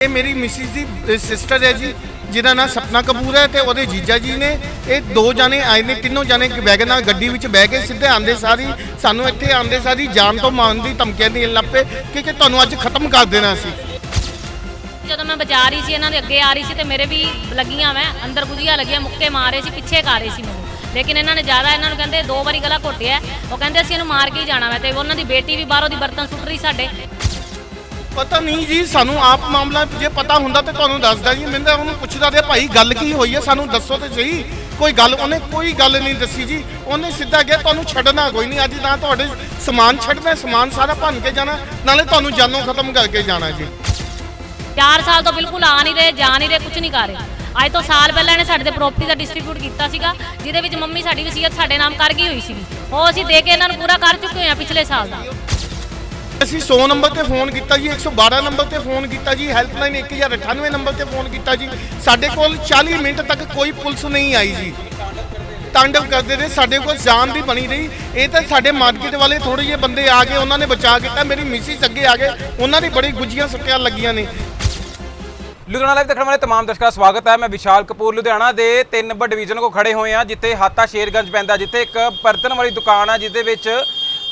ਇਹ ਮੇਰੀ ਮਿਸਿਸ ਦੀ ਸਿਸਟਰ ਹੈ ਜੀ, ਜਿਹਦਾ ਨਾਂ ਸਪਨਾ ਕਪੂਰ ਹੈ ਤੇ ਉਹਦੇ ਜੀਜਾ ਜੀ ਨੇ। ਇਹ ਦੋ ਜਾਣੇ ਆਏ ਨੇ, ਤਿੰਨੋਂ ਜਾਣੇ ਵੈਗਨ ਨਾਲ ਗੱਡੀ ਵਿੱਚ ਬਹਿ ਕੇ ਸਿੱਧੇ ਆਂਦੇ ਸਾਰੀ, ਸਾਨੂੰ ਇੱਥੇ ਆਂਦੇ ਸਾਰੀ ਜਾਨ ਤੋਂ ਮਾਰਨ ਦੀ ਧਮਕੀਆਂ ਦੇਣ ਲੱਪੇ ਕਿ ਕਿ ਤੁਹਾਨੂੰ ਅੱਜ ਖਤਮ ਕਰ ਦੇਣਾ ਸੀ ਜਦੋਂ ਮੈਂ ਬਚਾ ਰਹੀ ਸੀ, ਇਹਨਾਂ ਦੇ ਅੱਗੇ ਆ ਰਹੀ ਸੀ ਤੇ ਮੇਰੇ ਵੀ ਲੱਗੀਆਂ ਮੈਂ ਅੰਦਰ ਗੁਜੀਆਂ ਲੱਗੀਆਂ, ਮੁੱਕੇ ਮਾਰੇ ਸੀ, ਪਿੱਛੇ ਕਰ ਰਹੇ ਸੀ ਮੈਨੂੰ। ਲੇਕਿਨ ਇਹਨਾਂ ਨੇ ਜ਼ਿਆਦਾ ਇਹਨਾਂ ਨੂੰ ਕਹਿੰਦੇ ਦੋ ਵਾਰੀ ਗਲਾ ਘੋਟਿਆ, ਉਹ ਕਹਿੰਦੇ ਅਸੀਂ ਇਹਨੂੰ ਮਾਰ ਕੇ ਹੀ ਜਾਣਾ ਵਾ ਤੇ ਉਹਨਾਂ ਦੀ ਬੇਟੀ ਵੀ ਬਾਹਰੋਂ ਦੀ ਬਰਤਨ ਸੁੱਟ ਰਹੀ ਸਾਡੇ। ਪਤਾ ਨਹੀਂ ਜੀ, ਸਾਨੂੰ ਆਪ ਮਾਮਲਾ ਜੇ ਪਤਾ ਹੁੰਦਾ ਤੇ ਤੁਹਾਨੂੰ ਦੱਸਦਾ ਜੀ। ਮੈਂ ਤਾਂ ਉਹਨੂੰ ਪੁੱਛਦਾ ਰਿਹਾ, ਭਾਈ, ਗੱਲ ਕੀ ਹੋਈ ਹੈ? ਸਾਨੂੰ ਦੱਸੋ ਤੇ ਸਹੀ। ਕੋਈ ਗੱਲ, ਉਹਨੇ ਕੋਈ ਗੱਲ ਨਹੀਂ ਦੱਸੀ ਜੀ। ਉਹਨੇ ਸਿੱਧਾ ਕਿਹਾ, ਤੁਹਾਨੂੰ ਛੱਡਣਾ ਕੋਈ ਨਹੀਂ। ਅੱਜ ਤਾਂ ਤੁਹਾਡੇ ਸਮਾਨ ਛੱਡਣਾ, ਸਮਾਨ ਸਾਰਾ ਭੰਨ ਕੇ ਜਾਣਾ, ਨਾਲੇ ਤੁਹਾਨੂੰ ਜਾਨੋਂ ਖਤਮ ਕਰਕੇ ਜਾਣਾ ਜੀ। 4 ਸਾਲ ਤੋਂ ਬਿਲਕੁਲ ਆ ਨਹੀਂ ਰਹੇ, ਜਾ ਨਹੀਂ ਰਹੇ ਕੁਝ ਨਹੀਂ ਕਰ ਰਹੇ। ਅੱਜ ਤੋਂ ਸਾਲ ਪਹਿਲਾਂ ਇਹਨੇ ਸਾਡੇ ਤੇ ਪ੍ਰਾਪਰਟੀ ਦਾ ਡਿਸਟ੍ਰੀਬਿਊਟ ਕੀਤਾ ਸੀਗਾ, ਜਿਹਦੇ ਵਿੱਚ ਮੰਮੀ ਸਾਡੀ ਵਸੀਅਤ ਸਾਡੇ ਨਾਮ ਕਰ ਗਈ ਹੋਈ ਸੀਗੀ। ਉਹ ਅਸੀਂ ਦੇ ਕੇ ਇਹਨਾਂ ਨੂੰ ਪੂਰਾ ਕਰ ਚੁੱਕੇ ਹਾਂ ਪਿਛਲੇ ਸਾਲ ਦਾ। ਅਸੀਂ 100 ਨੰਬਰ ਤੇ ਫੋਨ ਕੀਤਾ ਜੀ 112 ਨੰਬਰ ਤੇ ਫੋਨ ਕੀਤਾ ਜੀ ਹੈਲਪਲਾਈਨ 1098 ਨੰਬਰ ਤੇ ਫੋਨ ਕੀਤਾ ਜੀ ਸਾਡੇ ਕੋਲ 40 ਮਿੰਟ ਤੱਕ ਕੋਈ ਪੁਲਿਸ ਨਹੀਂ ਆਈ ਜੀ ਤਾਂਡਵ ਕਰਦੇ ਰਹੇ ਸਾਡੇ ਕੋਲ ਜਾਨ ਦੀ ਬਣੀ ਰਹੀ ਇਹ ਤਾਂ ਸਾਡੇ ਮਾਰਕੀਟ ਵਾਲੇ ਥੋੜੇ ਜਿਹੇ ਬੰਦੇ ਆ ਗਏ ਉਹਨਾਂ ਨੇ ਬਚਾ ਕੀਤਾ ਮੇਰੀ ਮਿਸਿਸ ਅੱਗੇ ਆ ਗਏ ਉਹਨਾਂ ਦੀ ਬੜੀ ਗੁੱਜੀਆਂ ਸੱਟਾਂ ਲੱਗੀਆਂ ਨੇ ਲੁਧਿਆਣਾ ਲਾਈਵ ਦੇਖਣ ਵਾਲੇ तमाम ਦਰਸ਼ਕਾਂ ਦਾ ਸਵਾਗਤ ਹੈ ਮੈਂ ਵਿਸ਼ਾਲ ਕਪੂਰ ਲੁਧਿਆਣਾ ਦੇ 3 ਨੰਬਰ ਡਿਵੀਜ਼ਨ ਕੋ ਖੜੇ ਹੋਏ ਆ ਜਿੱਥੇ ਹਾਤਾ ਸ਼ੇਰਗੰਜ ਪੈਂਦਾ ਜਿੱਥੇ ਇੱਕ ਬਰਤਨ ਵਾਲੀ ਦੁਕਾਨ ਆ ਜਿਹਦੇ ਵਿੱਚ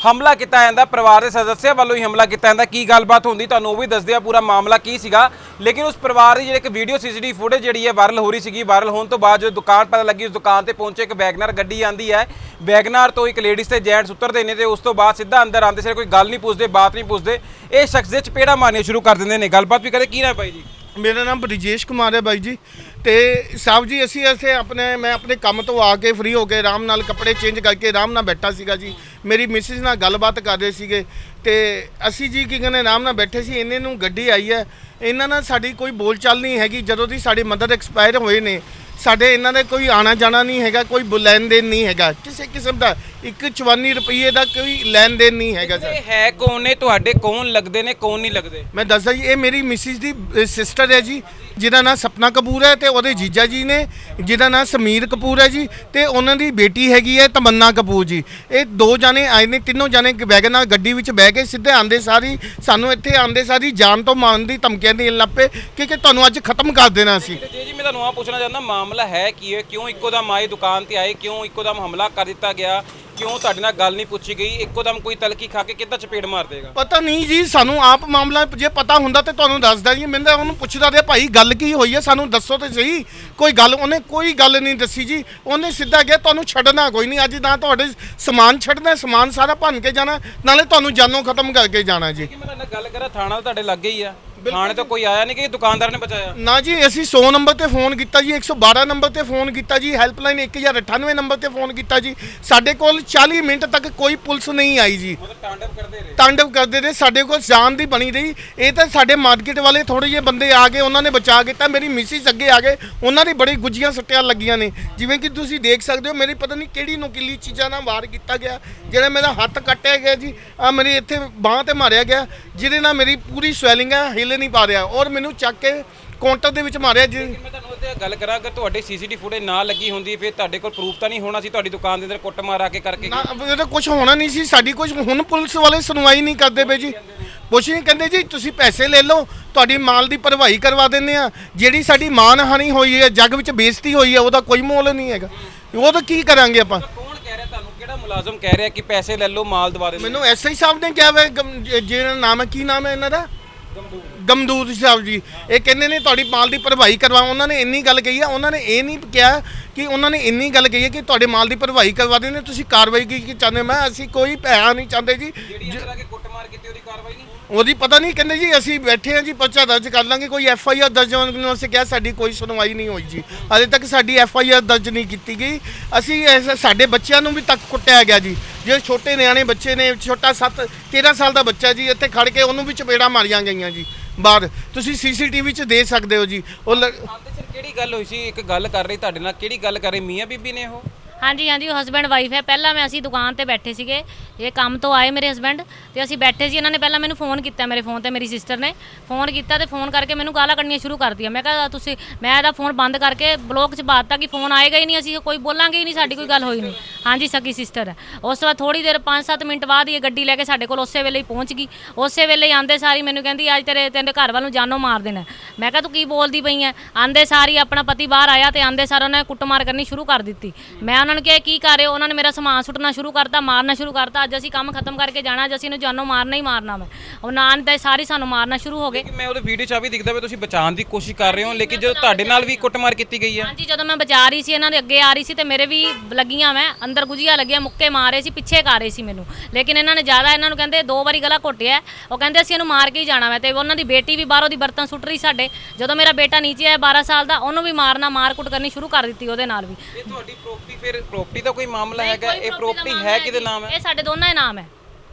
ਹਮਲਾ ਕੀਤਾ ਜਾਂਦਾ, ਪਰਿਵਾਰ ਦੇ ਸਦਸਿਆਂ ਵੱਲੋਂ ਹੀ ਹਮਲਾ ਕੀਤਾ ਜਾਂਦਾ। ਕੀ ਗੱਲਬਾਤ ਹੁੰਦੀ, ਤੁਹਾਨੂੰ ਉਹ ਵੀ ਦੱਸਦੇ ਆ ਪੂਰਾ ਮਾਮਲਾ ਕੀ ਸੀਗਾ। ਲੇਕਿਨ ਉਸ ਪਰਿਵਾਰ ਦੀ ਜਿਹੜੀ ਇੱਕ ਵੀਡੀਓ ਸੀਸੀਟੀਵੀ ਫੁਟੇਜ ਜਿਹੜੀ ਹੈ ਵਾਇਰਲ ਹੋ ਰਹੀ ਸੀਗੀ। ਵਾਇਰਲ ਹੋਣ ਤੋਂ ਬਾਅਦ ਜਦੋਂ ਦੁਕਾਨ ਪਤਾ ਲੱਗੀ, ਉਸ ਦੁਕਾਨ ਤੇ ਪਹੁੰਚੇ ਇੱਕ ਵੈਗਨਰ ਗੱਡੀ ਆਂਦੀ ਹੈ। ਵੈਗਨਰ ਤੋਂ ਇੱਕ ਲੇਡੀਜ਼ ਤੇ ਜੈਂਟਸ ਉਤਰਦੇ ਨੇ ਤੇ ਉਸ ਤੋਂ ਬਾਅਦ ਸਿੱਧਾ ਅੰਦਰ ਆਉਂਦੇ ਸਿਰ, ਕੋਈ ਗੱਲ ਨਹੀਂ ਪੁੱਛਦੇ, ਬਾਤ ਨਹੀਂ ਪੁੱਛਦੇ। ਇਹ ਸ਼ਖਸ ਦੇ ਚਪੇੜਾ ਮਾਰਨੀਆਂ ਸ਼ੁਰੂ ਕਰ ਦਿੰਦੇ ਨੇ। ਗੱਲਬਾਤ ਵੀ ਕਰੇ, ਕੀ ਨਾ ਬਾਈ ਜੀ? ਮੇਰਾ ਨਾਮ ਬ੍ਰਿਜੇਸ਼ ਕੁਮਾਰ ਹੈ ਬਾਈ ਜੀ। ਤੇ ਸਾਹਿਬ ਜੀ, ਅਸੀਂ ਇੱਥੇ ਆਪਣੇ, ਮੈਂ ਆਪਣੇ ਕੰਮ ਤੋਂ ਆ ਕੇ ਫ੍ਰੀ ਹੋ ਕੇ ਆਰਾਮ ਨਾਲ ਕੱਪੜੇ ਚੇਂਜ ਕਰਕੇ ਆਰਾਮ ਨਾਲ ਬੈਠਾ ਸੀਗਾ ਜੀ। ਮੇਰੀ ਮਿਸਿਸ ਨਾਲ ਗੱਲਬਾਤ ਕਰ ਰਹੇ ਸੀਗੇ। ਤੇ ਅਸੀਂ ਜੀ ਕੀ ਕਹਿੰਦੇ, ਆਰਾਮ ਨਾਲ ਬੈਠੇ ਸੀ। ਇਹਨੇ ਨੂੰ ਗੱਡੀ ਆਈ ਹੈ। ਇਹਨਾਂ ਨਾਲ ਸਾਡੀ ਕੋਈ ਬੋਲਚਾਲ ਨਹੀਂ ਹੈਗੀ। ਜਦੋਂ ਦੀ ਸਾਡੇ ਮਦਰ ਐਕਸਪਾਇਰ ਹੋਏ ਨੇ ਸਾਡੇ ਇਹਨਾਂ ਦੇ ਕੋਈ ਆਣਾ ਜਾਣਾ ਨਹੀਂ ਹੈਗਾ ਕੋਈ ਲੈਣ ਦੇਣ ਨਹੀਂ ਹੈਗਾ। ਕਿਸੇ ਕਿਸਮ ਦਾ ਇੱਕ 54 ਰੁਪਏ ਦਾ ਕੋਈ ਲੈਣ ਦੇਣ ਨਹੀਂ ਹੈਗਾ ਸਰ। ਇਹ ਹੈ ਕੌਣ ਨੇ? ਤੁਹਾਡੇ ਕੌਣ ਲੱਗਦੇ ਨੇ ਕੌਣ ਨਹੀਂ ਲੱਗਦੇ? ਮੈਂ ਦੱਸਦਾ ਜੀ ਇਹ ਮੇਰੀ ਮਿਸਿਸ ਦੀ ਸਿਸਟਰ ਹੈ ਜੀ ਜਿਹਦਾ ਨਾਮ ਸਪਨਾ ਕਪੂਰ ਹੈ ਤੇ ਉਹਦੇ ਜੀਜਾ ਜੀ ਨੇ ਜਿਹਦਾ ਨਾਮ ਸਮੀਰ ਕਪੂਰ ਹੈ ਜੀ ਤੇ ਉਹਨਾਂ ਦੀ ਬੇਟੀ ਹੈਗੀ ਹੈ ਤਮੰਨਾ ਕਪੂਰ ਜੀ। ਇਹ ਦੋ ਜਾਣੇ ਆਏ ਨੇ ਤਿੰਨੋਂ ਜਾਣੇ ਵੈਗਨ ਨਾਲ ਗੱਡੀ ਵਿੱਚ ਬਹਿ ਕੇ ਸਿੱਧੇ ਆਂਦੇ ਸਾਰੀ ਸਾਨੂੰ ਇੱਥੇ ਆਂਦੇ ਸਾਰੀ ਜਾਨ ਤੋਂ ਮਾਰਨ ਦੀ ਧਮਕੀਆਂ ਦੇਣ ਲੱਪੇ ਕਿ ਕਿ ਤੁਹਾਨੂੰ ਅੱਜ ਖਤਮ ਕਰ ਦੇਣਾ ਸੀ ਮੈਂ ਤੁਹਾਨੂੰ ਆ ਪੁੱਛਣਾ ਚਾਹੁੰਦਾ ਮਾਮਲਾ ਹੈ ਕੀ ਹੈ? ਕਿਉਂ ਇੱਕੋ ਦਮ ਆਏ ਦੁਕਾਨ ਤੇ ਆਏ? ਕਿਉਂ ਇੱਕੋ ਦਮ ਹਮਲਾ ਕਰ ਦਿੱਤਾ ਗਿਆ? ਕਿਉਂ ਤੁਹਾਡੇ ਨਾਲ ਗੱਲ ਨਹੀਂ ਪੁੱਛੀ ਗਈ? ਇੱਕੋ ਦਮ ਕੋਈ ਤਲਕੀ ਖਾ ਕੇ ਕਿੱਦਾਂ ਚਪੇੜ ਮਾਰ ਦੇਗਾ? ਪਤਾ ਨਹੀਂ ਜੀ ਸਾਨੂੰ ਆਪ ਮਾਮਲਾ ਜੇ ਪਤਾ ਹੁੰਦਾ ਤੇ ਤੁਹਾਨੂੰ ਦੱਸਦਾ ਜੀ ਮੈਂ ਤਾਂ ਉਹਨੂੰ ਪੁੱਛਦਾ ਰਿਹਾ ਭਾਈ ਗੱਲ ਕੀ ਹੋਈ ਹੈ? ਸਾਨੂੰ ਦੱਸੋ ਤੇ ਸਹੀ। ਕੋਈ ਗੱਲ ਉਹਨੇ ਕੋਈ ਗੱਲ ਨਹੀਂ ਦੱਸੀ ਜੀ। ਉਹਨੇ ਸਿੱਧਾ ਕਿਹਾ ਤੁਹਾਨੂੰ ਛੱਡਣਾ ਕੋਈ ਨਹੀਂ। ਅੱਜ ਤਾਂ ਤੁਹਾਡੇ ਸਮਾਨ ਛੱਡਣਾ ਸਮਾਨ ਸਾਰਾ ਭੰਨ ਕੇ ਜਾਣਾ ਨਾਲੇ ਤੁਹਾਨੂੰ ਜਾਨੋਂ ਖਤਮ ਕਰਕੇ ਜਾਣਾ ਜੀ। ਕਿ ਮੈਂ ਤੁਹਾਡੇ ਨਾਲ ਗੱਲ ਕਰਾਂ ਥਾਣਾ ਤਾਂ ਤੁਹਾਡੇ ਲੱਗੇ ਹੀ ਆ। ਥਾਣੇ ਤੋਂ ਕੋਈ ਆਇਆ ਨਹੀਂ ਕਿ ਦੁਕਾਨਦਾਰ ਨੇ ਬਚਾਇਆ? ਨਾ ਜੀ ਅਸੀਂ 100 ਨੰਬਰ ਤੇ ਫੋਨ ਕੀਤਾ ਜੀ 112 ਨੰਬਰ ਤੇ ਫੋਨ ਕੀਤਾ ਜੀ ਹੈਲਪਲਾਈਨ 1098 ਨੰਬਰ ਤੇ ਫੋਨ ਕੀਤਾ ਜੀ। ਸਾਡੇ ਕੋਲ 40 ਮਿੰਟ ਤੱਕ ਕੋਈ ਪੁਲਿਸ ਨਹੀਂ ਆਈ ਜੀ। ਮਤਲਬ ਤਾਂਡਵ ਕਰਦੇ ਰਹੇ। ਤਾਂਡਵ ਕਰਦੇ ਰਹੇ ਸਾਡੇ ਕੋਲ ਜਾਨ ਦੀ ਬਣੀ ਰਹੀ। ਇਹ ਤਾਂ ਸਾਡੇ ਮਾਰਕੀਟ ਵਾਲੇ ਥੋੜੇ ਜਿਹੇ ਬੰਦੇ ਆ ਗਏ ਉਹਨਾਂ ਨੇ ਬਚਾ ਕੀਤਾ ਮੇਰੀ ਮਿਸਿਸ ਅੱਗੇ ਆ ਗਏ ਉਹਨਾਂ ਦੀ ਬੜੀ ਗੁੱਜੀਆਂ ਸੱਟਾਂ ਲੱਗੀਆਂ ਨੇ। ਜਿਵੇਂ ਕਿ ਤੁਸੀਂ ਦੇਖ ਸਕਦੇ ਹੋ ਮੇਰੀ ਪਤਾ ਨਹੀਂ ਕਿਹੜੀ ਨੁਕੀਲੀ ਚੀਜ਼ਾਂ ਨਾਲ ਵਾਰ ਕੀਤਾ ਗਿਆ ਜਿਹੜਾ ਮੇਰਾ ਹੱਥ ਕੱਟਿਆ ਗਿਆ ਜੀ। ਆ ਮੇਰੀ ਇੱਥੇ ਬਾਹ ਤੇ ਮਾਰਿਆ ਗਿਆ ਜਿਹਦੇ ਨਾਲ ਮੇਰੀ ਪੂਰੀ ਸਵੈਲਿੰਗ ਹੈ ਹਿੱਲ ਨਹੀਂ ਪਾ ਰਿਹਾ। ਔਰ ਮੈਨੂੰ ਚੱਕ ਕੇ ਕਾਊਂਟਰ ਦੇ ਵਿੱਚ ਮਾਰਿਆ ਜੀ। ਮੈਂ ਤੁਹਾਨੂੰ ਉਹਤੇ ਗੱਲ ਕਰਾਂ ਅਗਰ ਤੁਹਾਡੇ ਸੀਸੀਟੀਵੀ ਫੁਟੇਜ ਨਾ ਲੱਗੀ ਹੁੰਦੀ ਫਿਰ ਤੁਹਾਡੇ ਕੋਲ ਪ੍ਰੂਫ ਤਾਂ ਨਹੀਂ ਹੋਣਾ ਸੀ ਤੁਹਾਡੀ ਦੁਕਾਨ ਦੇ ਅੰਦਰ ਕੁੱਟ ਮਾਰ ਆ ਕੇ ਕਰਕੇ ਨਾ ਇਹਦਾ ਕੁਝ ਹੋਣਾ ਨਹੀਂ ਸੀ। ਸਾਡੀ ਕੁਝ ਹੁਣ ਪੁਲਿਸ ਵਾਲੇ ਸੁਣਵਾਈ ਨਹੀਂ ਕਰਦੇ ਪਏ ਜੀ। ਕੁਛ ਨਹੀਂ ਕਹਿੰਦੇ ਜੀ ਤੁਸੀਂ ਪੈਸੇ ਲੈ ਲਓ ਤੁਹਾਡੀ ਮਾਲ ਦੀ ਭਰਵਾਈ ਕਰਵਾ ਦਿੰਦੇ ਆ ਜਿਹੜੀ ਸਾਡੀ ਮਾਨਹਾਨੀ ਹੋਈ ਹੈ ਜੱਗ ਵਿੱਚ ਬੇਇੱਜ਼ਤੀ ਹੋਈ ਹੈ ਉਹਦਾ ਕੋਈ ਮੁੱਲ ਨਹੀਂ ਹੈਗਾ। ਉਹ ਤਾਂ ਕੀ ਕਰਾਂਗੇ ਆਪਾਂ? ਕੌਣ ਕਹਿ ਰਿਹਾ ਤੁਹਾਨੂੰ? ਕਿਹੜਾ ਮੁਲਾਜ਼ਮ ਕਹਿ ਰਿਹਾ ਕਿ ਪੈਸੇ ਲੈ ਲਓ ਮਾਲ ਦਵਾ ਦੇ ਮੈਨੂੰ ਐਸਆਈ ਸਾਹਿਬ ਨੇ ਕਿਹਾ ਵੇ ਗਮ- ਜ- ਜਿਹੜਾ ਨਾਮ ਹੈ ਕੀ ਨਾਮ ਹੈ ਇਹਨਾਂ ਦਾ? ਗਮਦੂਤ ਸਾਹਿਬ ਜੀ ਇਹ ਕਹਿੰਦੇ ਨੇ ਤੁਹਾਡੀ ਮਾਲ ਦੀ ਭਰਵਾਈ ਕਰਵਾ ਉਹਨਾਂ ਨੇ ਇੰਨੀ ਗੱਲ ਕਹੀ ਹੈ ਉਹਨਾਂ ਨੇ ਇਹ ਨਹੀਂ ਕਿਹਾ ਕਿ ਉਹਨਾਂ ਨੇ ਇੰਨੀ ਗੱਲ ਕਹੀ ਹੈ ਕਿ ਤੁਹਾਡੇ ਮਾਲ ਦੀ ਭਰਵਾਈ ਕਰਵਾ ਦੇਣੇ ਤੁਸੀਂ ਕਾਰਵਾਈ ਕੀ ਕੀ ਚਾਹੁੰਦੇ? ਮੈਂ ਅਸੀਂ ਕੋਈ ਪੈਸਾ ਨਹੀਂ ਚਾਹੁੰਦੇ ਜੀ। ਉਹਦੀ ਕਾਰਵਾਈ ਨਹੀਂ? ਉਹਦੀ ਪਤਾ ਨਹੀਂ ਕਹਿੰਦੇ ਜੀ ਅਸੀਂ ਬੈਠੇ ਹਾਂ ਜੀ ਪਰਚਾ ਦਰਜ ਕਰ ਲਾਂਗੇ ਕੋਈ ਐਫ ਆਈ ਆਰ ਦਰਜ ਹੋਣ ਨੂੰ ਅਸੀਂ ਕਿਹਾ ਸਾਡੀ ਕੋਈ ਸੁਣਵਾਈ ਨਹੀਂ ਹੋਈ ਜੀ। ਹਾਲੇ ਤੱਕ ਸਾਡੀ ਐਫ ਆਈ ਆਰ ਦਰਜ ਨਹੀਂ ਕੀਤੀ ਗਈ। ਅਸੀਂ ਸਾਡੇ ਬੱਚਿਆਂ ਨੂੰ ਵੀ ਤੱਕ ਕੁੱਟਿਆ ਗਿਆ ਜੀ। ਜਿਹੜੇ ਛੋਟੇ ਨਿਆਣੇ ਬੱਚੇ ਨੇ ਛੋਟਾ 7 13 ਸਾਲ ਦਾ ਬੱਚਾ ਜੀ ਇੱਥੇ ਖੜ ਕੇ ਉਹਨੂੰ ਵੀ ਚਪੇੜਾਂ ਮਾਰੀਆਂ ਗਈਆਂ ਜੀ। ਬਾਹਰ ਤੁਸੀਂ ਸੀਸੀਟੀਵੀ 'ਚ ਦੇ ਸਕਦੇ ਹੋ ਜੀ। ਉਹ ਲ- ਆਂਦੇ ਸਰ ਕਿਹੜੀ ਗੱਲ ਹੋਈ ਸੀ? ਇੱਕ ਗੱਲ ਕਰ ਰਹੀ ਤੁਹਾਡੇ ਨਾਲ। ਕਿਹੜੀ ਗੱਲ ਕਰ ਰਹੀ? ਮੀਆਂ ਬੀਬੀ ਨੇ ਉਹ? ਹਾਂਜੀ ਹਾਂਜੀ, ਉਹ ਹਸਬੈਂਡ ਵਾਈਫ ਹੈ। ਪਹਿਲਾਂ ਮੈਂ ਅਸੀਂ ਦੁਕਾਨ ਤੇ ਬੈਠੇ ਸੀਗੇ। ਇਹ ਕੰਮ ਤੋਂ ਆਏ ਮੇਰੇ ਹਸਬੈਂਡ ਤੇ ਅਸੀਂ ਬੈਠੇ ਸੀ। ਇਹਨਾਂ ਨੇ ਪਹਿਲਾਂ ਮੈਨੂੰ ਫੋਨ ਕੀਤਾ ਮੇਰੇ ਫੋਨ ਤੇ, ਮੇਰੀ ਸਿਸਟਰ ਨੇ। ਫੋਨ ਕੀਤਾ ਤੇ ਫੋਨ ਕਰਕੇ ਮੈਨੂੰ ਗਾਲਾਂ ਕੱਢਣੀਆਂ ਸ਼ੁਰੂ ਕਰ ਦਿੱਤੀਆਂ। ਮੈਂ ਕਿਹਾ, ਤੁਸੀਂ, ਮੈਂ ਇਹਦਾ ਫੋਨ ਬੰਦ ਕਰਕੇ ਬਲੌਕ 'ਚ ਪਾਤਾ ਕਿ ਫੋਨ ਆਏਗਾ ਹੀ ਨਹੀਂ। ਅਸੀਂ ਕੋਈ ਬੋਲਾਂਗੇ ਹੀ ਨਹੀਂ, ਸਾਡੀ ਕੋਈ ਗੱਲ ਹੋਈ ਨਹੀਂ। ਹਾਂਜੀ, ਸਕੀ ਸਿਸਟਰ ਹੈ ਉਸ ਤੋਂ ਬਾਅਦ ਥੋੜੀ ਦੇਰ 5-7 ਮਿੰਟ ਬਾਅਦ ਹੀ ਇਹ ਗੱਡੀ ਲੈ ਕੇ ਸਾਡੇ ਕੋਲ ਉਸੇ ਵੇਲੇ ਹੀ ਪਹੁੰਚ ਗਈ। ਉਸੇ ਵੇਲੇ ਹੀ ਆਂਦੇ ਸਾਰੀ ਮੈਨੂੰ ਕਹਿੰਦੀ, ਅੱਜ ਤੇਰੇ ਤੇਰੇ ਘਰ ਵੱਲ ਨੂੰ ਜਾਨੋਂ ਮਾਰ ਦੇਣਾ। ਮੈਂ ਕਿਹਾ, ਤੂੰ ਕੀ ਬੋਲਦੀ ਪਈ ਐ? ਆਂਦੇ ਸਾਰੀ ਆਪਣਾ ਪਤੀ ਬਾਹਰ ਆਇਆ ਤੇ ਆਂਦੇ ਸਾਰ ਉਹਨੇ ਕੁੱਟਮਾਰ ਕਰਨੀ ਸ਼ੁਰੂ ਕਰ ਦਿੱਤੀ। ਮੈਂ ਉਹਨਾਂ ਨੂੰ ਕਿਹਾ ਕੀ ਕਰ ਰਹੇ ਹੋ? ਉਹਨਾਂ ਨੇ ਮੇਰਾ ਸਮਾਨ ਸੁੱਟਣਾ ਸ਼ੁਰੂ ਕਰਤਾ ਮਾਰਨਾ ਸ਼ੁਰੂ ਕਰਤਾ। ਅੱਜ ਅਸੀਂ ਕੰਮ ਖਤਮ ਕਰਕੇ ਜਾਣਾ ਅੱਜ ਅਸੀਂ ਇਹਨੂੰ ਜਾਨੋਂ ਮਾਰਨਾ ਹੀ ਮਾਰਨਾ ਮੈਂ ਉਹ ਨਾਂ ਤੇ ਸਾਰੀ ਸਾਨੂੰ ਮਾਰਨਾ ਸ਼ੁਰੂ ਹੋ ਗਏ। ਕਿ ਮੈਂ ਉਹਦੇ ਵੀਡੀਓ 'ਚ ਆ ਵੀ ਦਿਖਦਾ ਵੀ ਤੁਸੀਂ ਬਚਾਉਣ ਦੀ ਕੋਸ਼ਿਸ਼ ਕਰ ਰਹੇ ਹੋ ਲੇਕਿਨ ਜਦੋਂ ਤੁਹਾਡੇ ਨਾਲ ਵੀ ਕੁੱਟਮਾਰ ਕੀਤੀ ਗਈ ਹੈ ਹਾਂਜੀ ਜਦੋਂ ਮੈਂ ਬਾਜ਼ਾਰ ਹੀ ਸੀ ਇਹਨਾਂ ਦੇ ਅੱਗੇ ਆ ਰਹੀ ਸੀ ਤੇ ਮੇਰੇ ਵੀ ਲੱਗੀਆਂ ਮੈਂ ਅੰਦਰ ਗੁਜੀਆਂ ਲੱਗੀਆਂ ਮੁੱਕੇ ਮਾਰੇ ਸੀ ਪਿੱਛੇ ਕਰ ਰਹੇ ਸੀ ਮੈਨੂੰ। ਲੇਕਿਨ ਇਹਨਾਂ ਨੇ ਜ਼ਿਆਦਾ ਇਹਨਾਂ ਨੂੰ ਕਹਿੰਦੇ ਦੋ ਵਾਰੀ ਗਲਾ ਘੋਟਿਆ। ਉਹ ਕਹਿੰਦੇ ਅਸੀਂ ਇਹਨੂੰ ਮਾਰ ਕੇ ਹੀ ਜਾਣਾ ਮੈਂ ਤੇ ਉਹਨਾਂ ਦੀ ਬੇਟੀ ਵੀ ਬਾਹਰੋਂ ਦੀ ਬਰਤਨ ਸੁੱਟ ਰਹੀ ਸਾਡੇ। ਜਦੋਂ ਮੇਰਾ ਬੇਟਾ ਨੀਚੇ ਆਇਆ 12 ਸਾਲ ਦਾ ਉਹਨੂੰ ਵੀ ਮਾਰਨਾ ਮਾਰ ਕੁੱਟ ਕਰਨੀ ਸ਼ੁਰੂ ਕਰ ਦਿੱਤੀ ਉਹਦੇ ਨਾਲ ਵੀ। ਇਹ ਤੁਹਾਡੀ ਪ੍ਰਾਪਰਟੀ ਫਿਰ ਪ੍ਰਾਪਰਟੀ ਦਾ ਕੋਈ ਮਾਮਲਾ ਹੈਗਾ? ਇਹ ਪ੍ਰਾਪਰਟੀ ਹੈ ਕਿਹਦੇ ਨਾਮ ਹੈ? ਇਹ ਸਾਡੇ ਦੋਨਾਂ ਦੇ ਨਾਮ ਹੈ।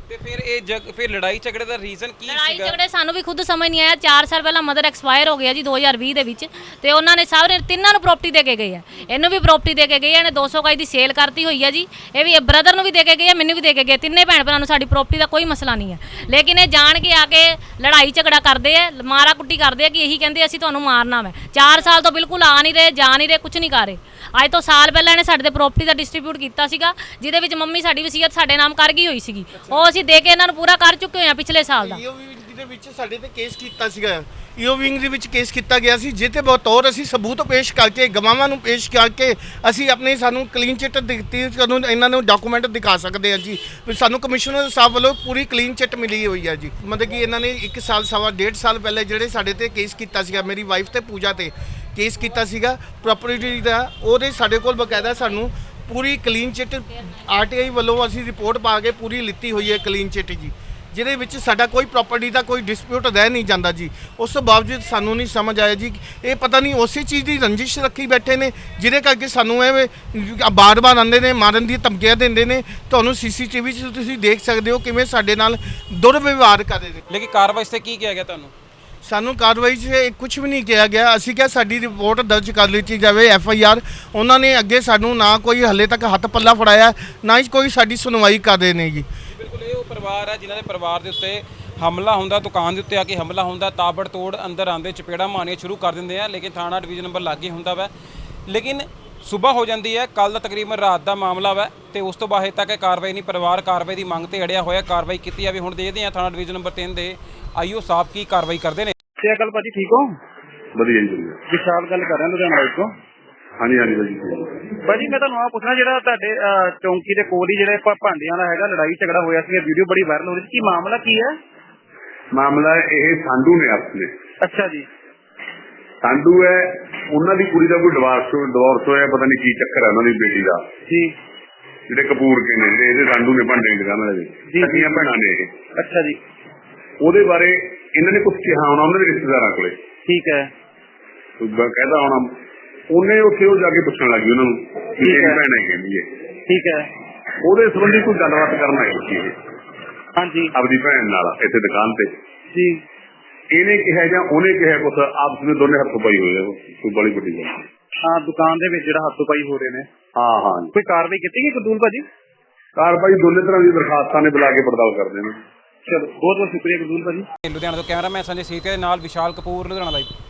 ਤੇ ਫਿਰ ਇਹ ਜਗ ਫਿਰ ਲੜਾਈ ਝਗੜੇ ਦਾ ਰੀਜ਼ਨ ਕੀ ਲੜਾਈ ਸੀਗਾ? ਝਗੜੇ ਸਾਨੂੰ ਵੀ ਖੁਦ ਸਮਝ ਨਹੀਂ ਆਇਆ। 4 ਸਾਲ ਪਹਿਲਾਂ ਮਦਰ ਐਕਸਪਾਇਰ ਹੋ ਗਿਆ ਜੀ 2020 ਦੇ ਵਿੱਚ। ਤੇ ਉਹਨਾਂ ਨੇ ਸਾਰੇ ਤਿੰਨਾਂ ਨੂੰ ਪ੍ਰਾਪਰਟੀ ਦੇ ਕੇ ਗਏ ਆ। ਇਹਨੂੰ ਵੀ ਪ੍ਰਾਪਰਟੀ ਦੇ ਕੇ ਗਏ ਆ ਇਹਨੇ 200 ਗਜ ਦੀ ਸੇਲ ਕਰਤੀ ਹੋਈ ਹੈ ਜੀ। ਇਹ ਵੀ ਬ੍ਰਦਰ ਨੂੰ ਵੀ ਦੇ ਕੇ ਗਏ ਆ ਮੈਨੂੰ ਵੀ ਦੇ ਕੇ ਗਏ ਤਿੰਨੇ ਭੈਣ ਭਰਾ ਨੂੰ ਸਾਡੀ ਪ੍ਰਾਪਰਟੀ ਦਾ ਕੋਈ ਮਸਲਾ ਨਹੀਂ ਹੈ ਲੇਕਿਨ ਇਹ ਜਾਣ ਕੇ ਆ ਕੇ ਲੜਾਈ ਝਗੜਾ ਕਰਦੇ ਆ ਮਾਰਾ ਕੁੱਟੀ ਕਰਦੇ ਆ ਕਿ ਇਹੀ ਕਹਿੰਦੇ ਅਸੀਂ ਤੁਹਾਨੂੰ ਮਾਰਨਾ ਵਾ। 4 ਸਾਲ ਤੋਂ ਬਿਲਕੁਲ ਆ ਨਹੀਂ ਰਹੇ ਜਾ ਨਹੀਂ ਰਹੇ ਕੁਝ ਨਹੀਂ ਕਰ ਰਹੇ। ਅੱਜ ਤੋਂ ਸਾਲ ਪਹਿਲਾਂ ਇਹਨੇ ਸਾਡੇ ਤੇ ਪ੍ਰਾਪਰਟੀ ਦਾ ਡਿਸਟ੍ਰੀਬਿਊਟ ਕੀਤਾ ਸੀਗਾ ਜਿਹਦੇ ਵਿੱਚ ਮੰਮੀ ਸਾਡੀ ਵਸੀਅਤ ਸਾਡੇ ਨਾਮ ਕਰ ਗਈ ਹੋਈ ਸੀਗੀ। ਉਹ ਅਸੀਂ ਦੇ ਕੇ ਇਹਨਾਂ ਨੂੰ ਪੂਰਾ ਕਰ ਚੁੱਕੇ ਹੋਏ ਆ ਪਿਛਲੇ ਸਾਲ ਦਾ। ਈਓ ਵਿੰਗ ਦੇ ਵਿੱਚ ਸਾਡੇ ਤੇ ਕੇਸ ਕੀਤਾ ਸੀਗਾ। ਈਓ ਵਿੰਗ ਦੇ ਵਿੱਚ ਕੇਸ ਕੀਤਾ ਗਿਆ ਸੀ ਜਿੱਤੇ ਬਤੌਰ ਅਸੀਂ ਸਬੂਤ ਪੇਸ਼ ਕਰਕੇ, ਗਵਾਹਾਂ ਨੂੰ ਪੇਸ਼ ਕਰਕੇ ਅਸੀਂ ਆਪਣੇ ਸਾਨੂੰ ਕਲੀਨ ਚਿੱਟ ਦਿੱਤੀ, ਸਾਨੂੰ ਇਹਨਾਂ ਨੂੰ ਡਾਕੂਮੈਂਟ ਦਿਖਾ ਸਕਦੇ ਹਾਂ ਜੀ। ਵੀ ਸਾਨੂੰ ਕਮਿਸ਼ਨਰ ਸਾਹਿਬ ਵੱਲੋਂ ਪੂਰੀ ਕਲੀਨ ਚਿੱਟ ਮਿਲੀ ਹੋਈ ਹੈ ਜੀ। ਮਤਲਬ ਕਿ ਇਹਨਾਂ ਨੇ 1 ਸਾਲ, ਸਵਾ ਡੇਢ ਸਾਲ ਪਹਿਲੇ ਜਿਹੜੇ ਸਾਡੇ ਤੇ ਕੇਸ ਕੀਤਾ ਸੀਗਾ, ਮੇਰੀ ਵਾਈਫ ਤੇ ਪੂਜਾ ਤੇ ਕੇਸ ਕੀਤਾ ਸੀਗਾ। ਪ੍ਰਾਪਰਟੀ ਦਾ ਉਹਦੇ ਸਾਡੇ ਕੋਲ ਬਕਾਇਦਾ ਸਾਨੂੰ ਪੂਰੀ ਕਲੀਨ ਚਿੱਟ ਆਰਟੀਆਈ ਵੱਲੋਂ ਅਸੀਂ ਰਿਪੋਰਟ ਪਾ ਕੇ ਪੂਰੀ ਲਿੱਤੀ ਹੋਈ ਹੈ ਕਲੀਨ ਚਿੱਟ ਜੀ, ਜਿਹਦੇ ਵਿੱਚ ਸਾਡਾ ਕੋਈ ਪ੍ਰਾਪਰਟੀ ਦਾ ਕੋਈ ਡਿਸਪਿਊਟ ਰਹਿ ਨਹੀਂ ਜਾਂਦਾ ਜੀ। ਉਸ ਤੋਂ ਬਾਵਜੂਦ ਸਾਨੂੰ ਨਹੀਂ ਸਮਝ ਆਇਆ ਜੀ, ਇਹ ਪਤਾ ਨਹੀਂ ਉਸੇ ਚੀਜ਼ ਦੀ ਰੰਜਿਸ਼ ਰੱਖੀ ਬੈਠੇ ਨੇ, ਜਿਹਦੇ ਕਰਕੇ ਸਾਨੂੰ ਇਹ ਬਾਰ-ਬਾਰ ਆਉਂਦੇ ਨੇ, ਮਾਰਨ ਦੀ ਧਮਕੀਆਂ ਦਿੰਦੇ ਨੇ। ਤੁਹਾਨੂੰ ਸੀਸੀਟੀਵੀ 'ਚ ਤੁਸੀਂ ਦੇਖ ਸਕਦੇ ਹੋ ਕਿਵੇਂ ਸਾਡੇ ਨਾਲ ਦੁਰਵਿਵਹਾਰ ਕਰ ਰਹੇ ਨੇ। ਲੇਕਿਨ ਕਾਰਵਾਈ ਤੇ ਕੀ ਕਿਹਾ ਗਿਆ ਤੁਹਾਨੂੰ? ਸਾਨੂੰ ਕਾਰਵਾਈ 'ਚ ਕੁਝ ਵੀ ਨਹੀਂ ਕਿਹਾ ਗਿਆ। ਅਸੀਂ ਕਿਹਾ ਸਾਡੀ ਰਿਪੋਰਟ ਦਰਜ ਕਰ ਲਿੱਤੀ ਜਾਵੇ ਐਫ ਆਈ ਆਰ ਉਹਨਾਂ ਨੇ ਅੱਗੇ ਸਾਨੂੰ ਨਾ ਕੋਈ ਹੱਲੇ ਤੱਕ ਹੱਥ ਪੱਲਾ ਫੜਾਇਆ, ਨਾ ਹੀ ਕੋਈ ਸਾਡੀ ਸੁਣਵਾਈ ਕਰ ਰਹੇ ਨੇ ਜੀ। ਬਿਲਕੁਲ, ਇਹ ਉਹ ਪਰਿਵਾਰ ਹੈ ਜਿਨ੍ਹਾਂ ਦੇ ਪਰਿਵਾਰ ਦੇ ਉੱਤੇ ਹਮਲਾ ਹੁੰਦਾ, ਦੁਕਾਨ ਦੇ ਉੱਤੇ ਆ ਕੇ ਹਮਲਾ ਹੁੰਦਾ, ਤਾਬੜ ਤੋੜ ਅੰਦਰ ਆਂਦੇ ਚਪੇੜਾ ਮਾਰਨੀਆਂ ਸ਼ੁਰੂ ਕਰ ਦਿੰਦੇ ਆ, ਲੇਕਿਨ ਥਾਣਾ ਡਿਵੀਜ਼ਨ ਨੰਬਰ ਲਾਗੇ ਹੁੰਦਾ ਵਾ। ਲੇਕਿਨ ਸਵੇਰ ਹੋ ਜਾਂਦੀ ਹੈ ਕੱਲ ਦਾ ਤਕਰੀਬਨ ਰਾਤ ਦਾ ਮਾਮਲਾ ਵਾ ਤੇ ਉਸ ਤੋਂ ਬਾਅਦ ਤੱਕ ਕਾਰਵਾਈ ਨਹੀਂ, ਪਰਿਵਾਰ ਕਾਰਵਾਈ ਦੀ ਮੰਗ ਤੇ ਅੜਿਆ ਹੋਇਆ, ਕਾਰਵਾਈ ਕੀਤੀ ਜਾਵੇ। ਹੁਣ ਦੇਖਦੇ ਆ ਥਾਣਾ ਡਿਵੀਜ਼ਨ ਨੰਬਰ 3 ਦੇ ਆਈਓ ਸਾਹਿਬ ਕੀ ਕਾਰਵਾਈ ਕਰਦੇ ਨੇ। ਤੇ ਅਕਲ ਭਾਜੀ ਠੀਕ ਹੋ? ਵਧੀਆ ਜੀ ਵਧੀਆ। ਵਿਸ਼ਾਲ ਗੱਲ ਕਰ ਰਿਹਾ ਲੁਧਿਆਣਾ ਵਾਈਕ ਤੋਂ। ਹਾਂਜੀ ਹਾਂਜੀ ਵਧੀਆ ਭਾਜੀ ਮੈਂ ਤੁਹਾਨੂੰ ਆ ਪੁੱਛਣਾ ਜਿਹੜਾ ਤੁਹਾਡੇ ਅਹ, ਚੌਂਕੀ ਦੇ ਕੋਲ ਹੀ ਜਿਹੜੇ ਭਾ- ਭਾਂਡਿਆਂ ਦਾ ਹੈਗਾ ਲੜਾਈ ਝਗੜਾ ਹੋਇਆ ਸੀ ਵੀਡੀਓ ਬੜੀ ਵਾਇਰਲ ਹੋ ਰਹੀ ਸੀ। ਕੀ ਮਾਮਲਾ ਕੀ ਹੈ? ਮਾਮਲਾ ਇਹ ਸੰਧੂ ਨੇ ਆਪਣੇ। ਅੱਛਾ ਜੀ। ਸੰਧੂ ਹੈ ਉਹਨਾਂ ਦੀ ਕੁੜੀ ਦਾ ਕੋਈ ਡਿਵੋਰਸ ਡਿਵੋਰਸ ਹੋਇਆ ਪਤਾ ਨਹੀਂ ਕੀ ਚੱਕਰ ਹੈ ਉਹਨਾਂ ਦੀ ਬੇਟੀ ਦਾ। ਜੀ। ਜਿਹੜੇ ਕਪੂਰ ਕੇ ਨੇ ਜਿਹੜੇ ਇਹਦੇ ਸੰਧੂ ਨੇ ਭਾਂਡੇ ਦੁਕਾਨ ਵਾਲੇ ਜੀ, ਦੇ ਜੀ। ਸੱਕੀਆਂ ਭੈਣਾਂ ਨੇ ਇਹ। ਅੱਛਾ ਜੀ। ਉਹਦੇ ਬਾਰੇ ਇਹਨਾਂ ਨੇ ਕੁਝ ਕਿਹਾ ਹੋਣਾ ਉਹਨਾਂ ਦੇ ਰਿਸ਼ਤੇਦਾਰਾਂ ਕੋਲੇ। ਠੀਕ ਹੈ। ਬ- ਕਹਿੰਦਾ ਹੋਣਾ ਉਹਨੇ ਉੱਥੇ ਉਹ ਜਾ ਕੇ ਪੁੱਛਣ ਲੱਗੀ ਉਹਨਾਂ ਨੂੰ ਕਿ ਠੀਕ ਤੇਰੀ ਹੈ। ਭੈਣ ਹੈ ਕਹਿੰਦੀ ਹੈ ਠੀਕ ਹੈ। ਉਹਦੇ ਸੰਬੰਧੀ ਕੋਈ ਗੱਲਬਾਤ ਕਰਨ ਆਈ ਸੀ ਇਹ। ਹਾਂਜੀ। ਆਪਦੀ ਭੈਣ ਨਾਲ ਇੱਥੇ ਦੁਕਾਨ ਤੇ। ਜੀ। ਇਹਨੇ ਕਿਹਾ ਜਾਂ ਉਹਨੇ ਕਿਹਾ ਕੁਛ ਆਪਸ ਵਿੱਚ ਦੋਨੇ ਹੱਥ ਪਾਈ ਹੋਏ ਕੋਈ ਬੜੀ ਵੱਡੀ ਗੱਲ। ਹਾਂ ਦੁਕਾਨ ਦੇ ਵਿੱਚ ਜਿਹੜਾ ਹੱਥੋਂ ਪਾਈ ਹੋ ਰਹੇ ਨੇ। ਹਾਂ ਹਾਂ। ਕੋਈ ਕਾਰਵਾਈ ਕੀਤੀ ਗਈ ਕਦੂਲ ਭਾਜੀ ਕਾਰਵਾਈ ਦੋਨੇ ਤਰ੍ਹਾਂ ਦੀ ਦਰਖਾਸਤਾਂ ਨੇ ਬੁਲਾ ਕੇ ਪੜਤਾਲ ਕਰਦੇ ਨੇ। ਚਲੋ, ਬਹੁਤ ਬਹੁਤ ਸ਼ੁਕਰੀਆ ਕਦੂਲ ਭਾਜੀ। ਲੁਧਿਆਣਾ ਤੋਂ ਕੈਮਰਾਮੈਨ ਸੰਜੇ ਸੀਤੇ ਦੇ ਨਾਲ ਵਿਸ਼ਾਲ ਕਪੂਰ, ਲੁਧਿਆਣਾ ਲਾਈਵ